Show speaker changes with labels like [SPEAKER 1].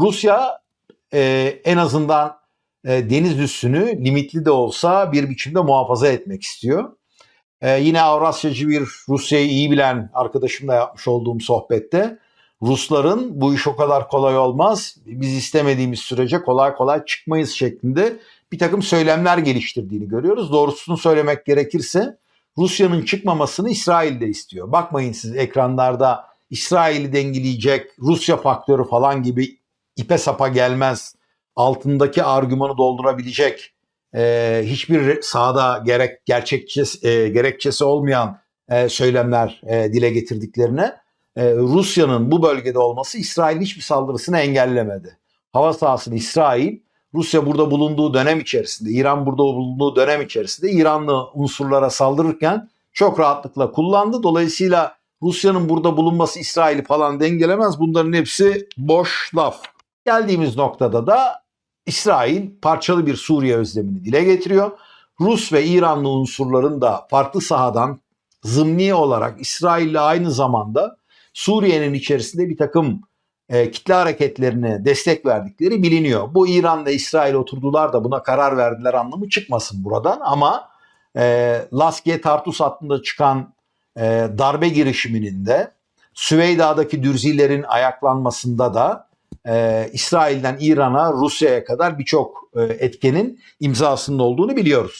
[SPEAKER 1] Rusya e, en azından e, deniz üssünü limitli de olsa bir biçimde muhafaza etmek istiyor. E, yine Avrasyacı bir Rusya'yı iyi bilen arkadaşımla yapmış olduğum sohbette Rusların bu iş o kadar kolay olmaz, biz istemediğimiz sürece kolay kolay çıkmayız şeklinde bir takım söylemler geliştirdiğini görüyoruz. Doğrusunu söylemek gerekirse Rusya'nın çıkmamasını İsrail de istiyor. Bakmayın siz ekranlarda İsrail'i dengeleyecek Rusya faktörü falan gibi ipe sapa gelmez. Altındaki argümanı doldurabilecek e, hiçbir sahada gerek gerçekçesi, e, gerekçesi olmayan e, söylemler e, dile getirdiklerine e, Rusya'nın bu bölgede olması İsrail'in hiçbir saldırısını engellemedi. Hava sahasını İsrail Rusya burada bulunduğu dönem içerisinde, İran burada bulunduğu dönem içerisinde İranlı unsurlara saldırırken çok rahatlıkla kullandı. Dolayısıyla Rusya'nın burada bulunması İsrail'i falan dengelemez. Bunların hepsi boş laf. Geldiğimiz noktada da İsrail parçalı bir Suriye özlemini dile getiriyor. Rus ve İranlı unsurların da farklı sahadan zımni olarak İsrail'le aynı zamanda Suriye'nin içerisinde bir takım e, kitle hareketlerine destek verdikleri biliniyor. Bu İran ve İsrail oturdular da buna karar verdiler anlamı çıkmasın buradan ama e, Laskiye Tartus hattında çıkan e, darbe girişiminin de Süveyda'daki dürzilerin ayaklanmasında da e, İsrail'den İran'a Rusya'ya kadar birçok e, etkenin imzasının olduğunu biliyoruz.